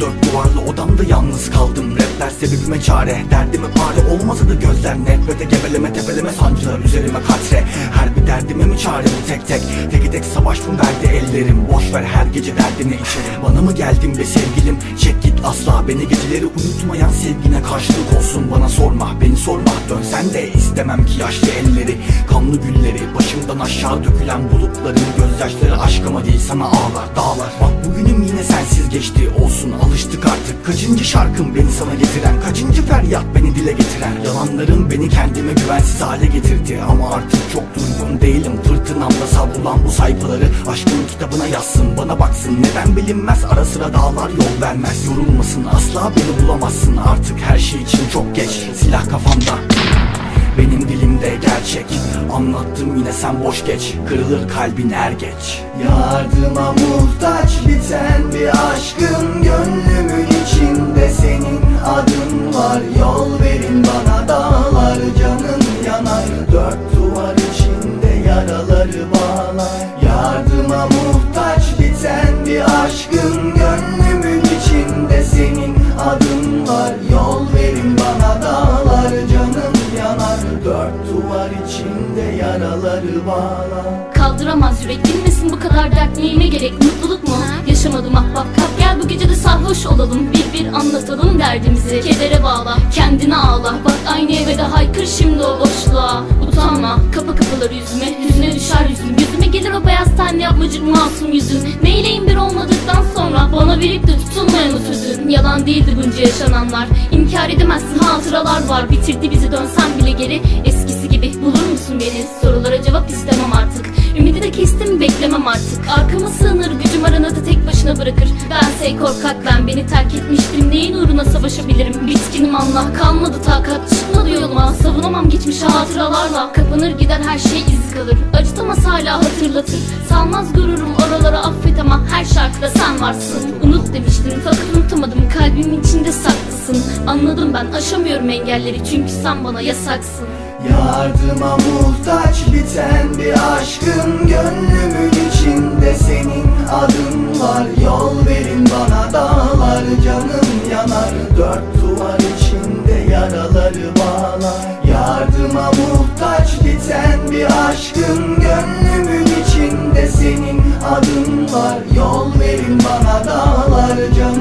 Dört duvarlı odamda yalnız kaldım. Rapler sebebime çare Derdime pare. Olmasa da gözler Nefrete gebeleme tepeleme sancılar üzerime katre. Her bir derdime mi çaremi tek tek? Teki tek savaştım verdi ellerim. Boş ver her gece derdini içerim. Bana mı geldin be sevgilim? Çek git asla beni geceleri uyutmayan sevgine karşılık olsun. Bana sorma beni sorma. Dönsen de istemem ki yaşlı elleri. Kanlı gülleri başımdan aşağı dökülen bulutların Gözyaşları aşkıma değil sana ağlar dağlar. Bak bugünüm yine sensiz geçti olsun alıştık artık. Kaçıncı şarkım beni sana getiren? Kaçıncı feryat beni dile getiren? Yalanların beni kendime güvensiz hale getirdi. Ama artık çok durgun değilim Fırtınamda savrulan bu sayfaları. Aşkın kitabına yazsın bana baksın. Neden bilinmez ara sıra dağlar yol vermez. Yorulmasın asla beni bulamazsın. Artık her şey için çok geç. Silah kafamda benim dilimde gerçek. Anlattım yine sen boş geç. Kırılır kalbin er geç. Yardıma muhtaç. Biten içinde yaraları bağlar Kaldıramaz yürek bilmesin bu kadar dert neyime gerek? Mutluluk mu? Yaşamadım ahbap kap. Gel bu gece de sarhoş olalım. Bir bir anlatalım derdimizi. Kedere bağla kendine ağla. Bak aynı eve de haykır şimdi o boşluğa. Utanma kapa kapıları yüzüme. Yüzüne düşer yüzüm. Yüzüme gelir o beyaz tenli yapmacık masum yüzün Neyleyim bir olmadıktan sonra Bana verip de tutulmayan o sözün Yalan değildi bunca yaşananlar. İnkar edemezsin hatıralar var. Bitirdi bizi dönsen bile geri. Eskisi gibi bulur musun beni? Sorulara cevap istemem artık. Ümidi de kestim beklemem artık. Arkama sığınır gücüm aranadı tek başına bırakır. Bense korkak ben beni terk etmiştim. Neyin uğruna savaşabilirim? Bitkinim Allah kalmadı takat. Çıkmadı yoluma savunamam geçmiş hatıralarla. Kapanır gider her şey iz kalır. Acıtamaz hala hatırlatır. Salmaz gururum oralara affet Her şarkıda sen varsın. Unut demiştin fakat unutamadım. Kalbimin içinde saklısın. Anladım ben aşamıyorum engelleri. Çünkü sen bana yasaksın. Yardıma muhtaç biten bir aşkın Gönlümün içinde senin adın var. Yol verin bana dağlar canım yanar. Dört duvar içinde yaraları bağlar. Yardıma muhtaç biten bir aşkın bana dağlar can